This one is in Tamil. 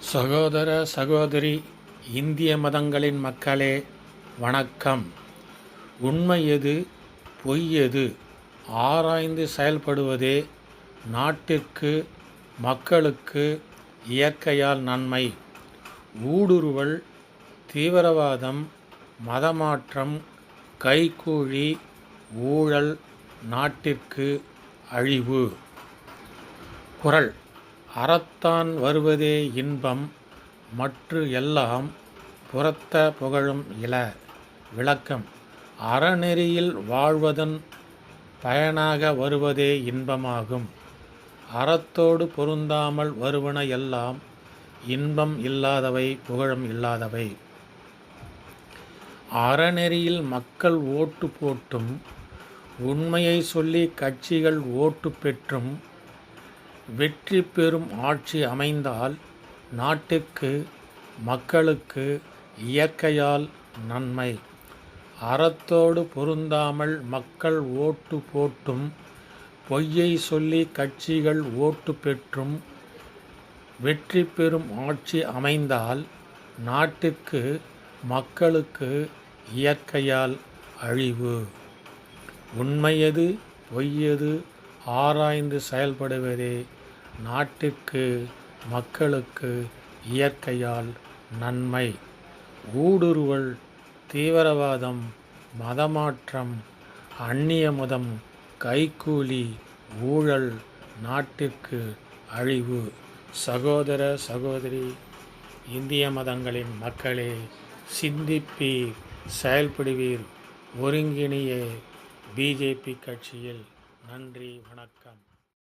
சகோதர சகோதரி இந்திய மதங்களின் மக்களே வணக்கம். உண்மை எது பொய் எது ஆராய்ந்து செயல்படுவதே நாட்டிற்கு மக்களுக்கு இயற்கையால் நன்மை. ஊடுருவல் தீவிரவாதம் மதமாற்றம் கைகூழி ஊழல் நாட்டிற்கு அழிவு. குறள் அறத்தான் வருவதே இன்பம் மற்று எல்லாம் புறத்த புகழும் இல. விளக்கம். அறநெறியில் வாழ்வதன் பயனாக வருவதே இன்பமாகும். அறத்தோடு பொருந்தாமல் வருவன எல்லாம் இன்பம் இல்லாதவை புகழும் இல்லாதவை. அறநெறியில் மக்கள் ஓட்டு போட்டும் உண்மையை சொல்லி கட்சிகள் ஓட்டு பெற்றும் வெற்றி பெறும் ஆட்சி அமைந்தால் நாட்டுக்கு மக்களுக்கு இயற்கையால் நன்மை. அறத்தோடு பொருந்தாமல் மக்கள் ஓட்டு போட்டும் பொய்யை சொல்லி கட்சிகள் ஓட்டு பெற்றும் வெற்றி பெறும் ஆட்சி அமைந்தால் நாட்டுக்கு மக்களுக்கு இயற்கையால் அழிவு. உண்மையது பொய்யது ஆராய்ந்து செயல்படுவதே நாட்டுக்கு மக்களுக்கு இயற்கையால் நன்மை. ஊடுருவல் தீவிரவாதம் மதமாற்றம் அந்நிய மதம் கைக்கூலி ஊழல் நாட்டிற்கு அழிவு. சகோதர சகோதரி இந்திய மதங்களின் மக்களே சிந்திப்பீர் செயல்படுவீர். ஒருங்கிணைய பிஜேபி கட்சியில் நன்றி வணக்கம்.